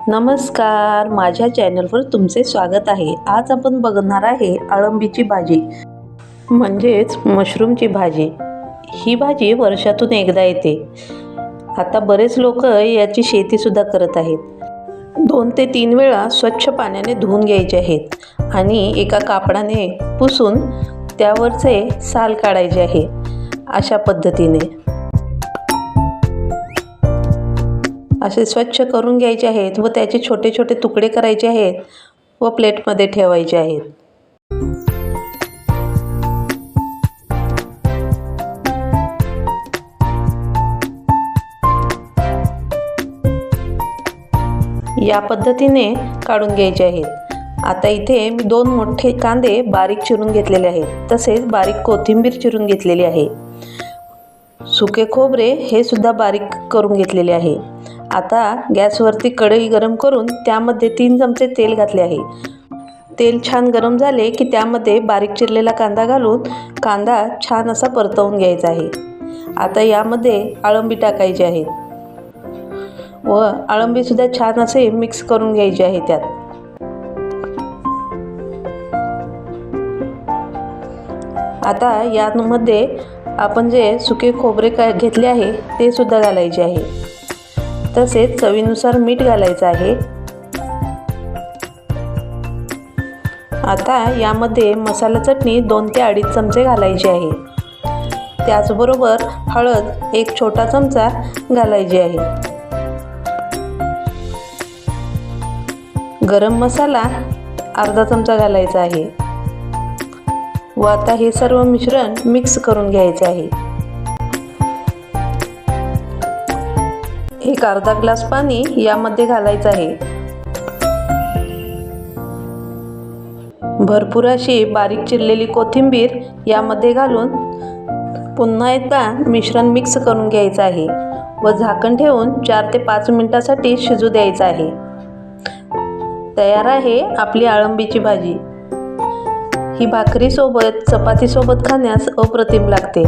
नमस्कार माझ्या चॅनलवर तुमचे स्वागत आहे. आज आपण बघणार आहे अळंबीची भाजी म्हणजेच मशरूमची भाजी. ही भाजी वर्षातून एकदा येते. आता बरेच लोक याची शेतीसुद्धा करत आहेत. दोन ते तीन वेळा स्वच्छ पाण्याने धुवून घ्यायचे आहेत आणि एका कापडाने पुसून त्यावरचे साल काढायचे आहे अशा पद्धतीने. असे स्वच्छ करून घ्यायचे आहेत व त्याचे छोटे छोटे तुकडे करायचे आहेत व प्लेटमध्ये ठेवायचे आहेत. या पद्धतीने काढून घ्यायचे आहेत. आता इथे मी दोन मोठे कांदे बारीक चिरून घेतलेले आहेत. तसेच बारीक कोथिंबीर चिरून घेतलेली आहे. सुके खोबरे हे सुद्धा बारीक करून घेतलेले आहे. आता गॅसवरती कढई गरम करून त्यामध्ये तीन चमचे तेल घातले आहे. तेल छान गरम झाले की त्यामध्ये बारीक चिरलेला कांदा घालून कांदा छान असा परतवून घ्यायचा आहे. आता यामध्ये आळंबी टाकायची आहे. व आळंबीसुद्धा छान असे मिक्स करून घ्यायचे आहे त्यात. आता यामध्ये आपण जे सुके खोबरे का घेतले आहे ते सुद्धा घालायचे आहे. तसेच चवीनुसार मीठ घालायचं आहे. आता यामध्ये मसाला चटणी दोन ते अडीच चमचे घालायचे आहे. त्याचबरोबर हळद एक छोटा चमचा घालायची आहे. गरम मसाला अर्धा चमचा घालायचा आहे. व आता हे सर्व मिश्रण मिक्स करून घ्यायचे आहे. एक अर्धा ग्लास पाणी यामध्ये घालायचं आहे. भरपूर अशी बारीक चिरलेली कोथिंबीर यामध्ये घालून पुन्हा एकदा मिश्रण मिक्स करून घ्यायचं आहे व झाकण ठेवून चार ते पाच मिनटासाठी शिजू द्यायचं आहे. तयार आहे आपली आळंबीची भाजी. ही भाकरीसोबत चपातीसोबत खाण्यास अप्रतिम लागते.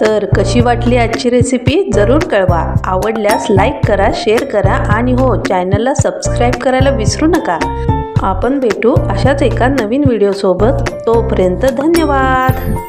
तर कशी वाटली आजची रेसिपी जरूर कळवा. आवडल्यास लाईक करा शेअर करा आणि हो चॅनलला सबस्क्राईब करायला विसरू नका. आपण भेटू अशाच एका नवीन व्हिडिओसोबत तोपर्यंत धन्यवाद.